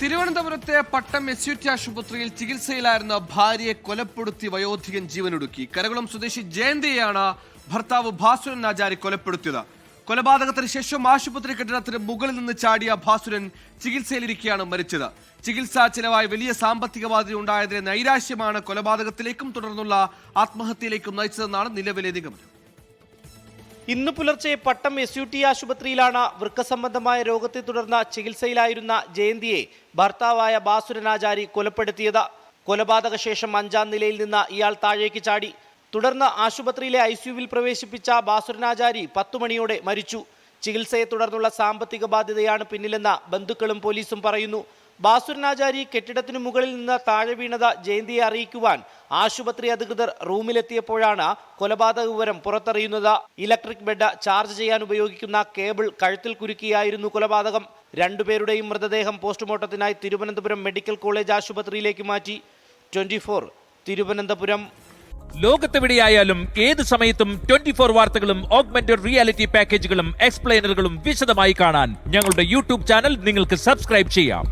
തിരുവനന്തപുരത്തെ പട്ടം S U T ആശുപത്രിയിൽ ചികിത്സയിലായിരുന്ന ഭാര്യയെ കൊലപ്പെടുത്തി വയോധികൻ ജീവനൊടുക്കി. കരകുളം സ്വദേശി ജയന്തിയെയാണ് ഭർത്താവ് ഭാസുരൻ ആചാരി കൊലപ്പെടുത്തിയത്. കൊലപാതകത്തിന് ശേഷം ആശുപത്രി കെട്ടിടത്തിന് മുകളിൽ നിന്ന് ചാടിയ ഭാസുരൻ ചികിത്സയിലിരിക്കെയാണ് മരിച്ചത്. ചികിത്സാ ചെലവായി വലിയ സാമ്പത്തിക ബാധ്യത ഉണ്ടായതിലെ നൈരാശ്യമാണ് കൊലപാതകത്തിലേക്കും തുടർന്നുള്ള ആത്മഹത്യയിലേക്കും നയിച്ചതെന്നാണ് നിലവിലെ നിഗമനം. ഇന്ന് പുലർച്ചെ പട്ടം എസ് യു ടി ആശുപത്രിയിലാണ് വൃക്കസംബന്ധമായ രോഗത്തെ തുടർന്ന് ചികിത്സയിലായിരുന്ന ജയന്തിയെ ഭർത്താവായ ബാസുരനാചാരി കൊലപ്പെടുത്തിയത്. കൊലപാതക ശേഷം അഞ്ചാം നിലയിൽ നിന്ന് ഇയാൾ താഴേക്ക് ചാടി. തുടർന്ന് ആശുപത്രിയിലെ ഐ സിയുവിൽ പ്രവേശിപ്പിച്ച ബാസുരനാചാരി പത്തു മണിയോടെ മരിച്ചു. ചികിത്സയെ തുടർന്നുള്ള സാമ്പത്തിക ബാധ്യതയാണ് പിന്നിലെന്ന് ബന്ധുക്കളും പോലീസും പറയുന്നു. ബാസുരനാചാരി കെട്ടിടത്തിനു മുകളിൽ നിന്ന് താഴെ വീണത് ജയന്തിയെ അറിയിക്കുവാൻ ആശുപത്രി അധികൃതർ റൂമിലെത്തിയപ്പോഴാണ് കൊലപാതക വിവരം പുറത്തറിയുന്നത്. ഇലക്ട്രിക് ബെഡ് ചാർജ് ചെയ്യാൻ ഉപയോഗിക്കുന്ന കേബിൾ കഴുത്തിൽ കുരുക്കിയായിരുന്നു കൊലപാതകം. രണ്ടുപേരുടെയും മൃതദേഹം പോസ്റ്റ്മോർട്ടത്തിനായി തിരുവനന്തപുരം മെഡിക്കൽ കോളേജ് ആശുപത്രിയിലേക്ക് മാറ്റി. ട്വന്റി തിരുവനന്തപുരം. ലോകത്തെവിടെയായാലും ഏത് സമയത്തും ട്വന്റി ഫോർ വാർത്തകളും ഓഗ്മെന്റഡ് റിയാലിറ്റി പാക്കേജുകളും എക്സ്പ്ലെയിനറുകളും വിശദമായി കാണാൻ ഞങ്ങളുടെ യൂട്യൂബ് ചാനൽ നിങ്ങൾക്ക് സബ്സ്ക്രൈബ് ചെയ്യാം.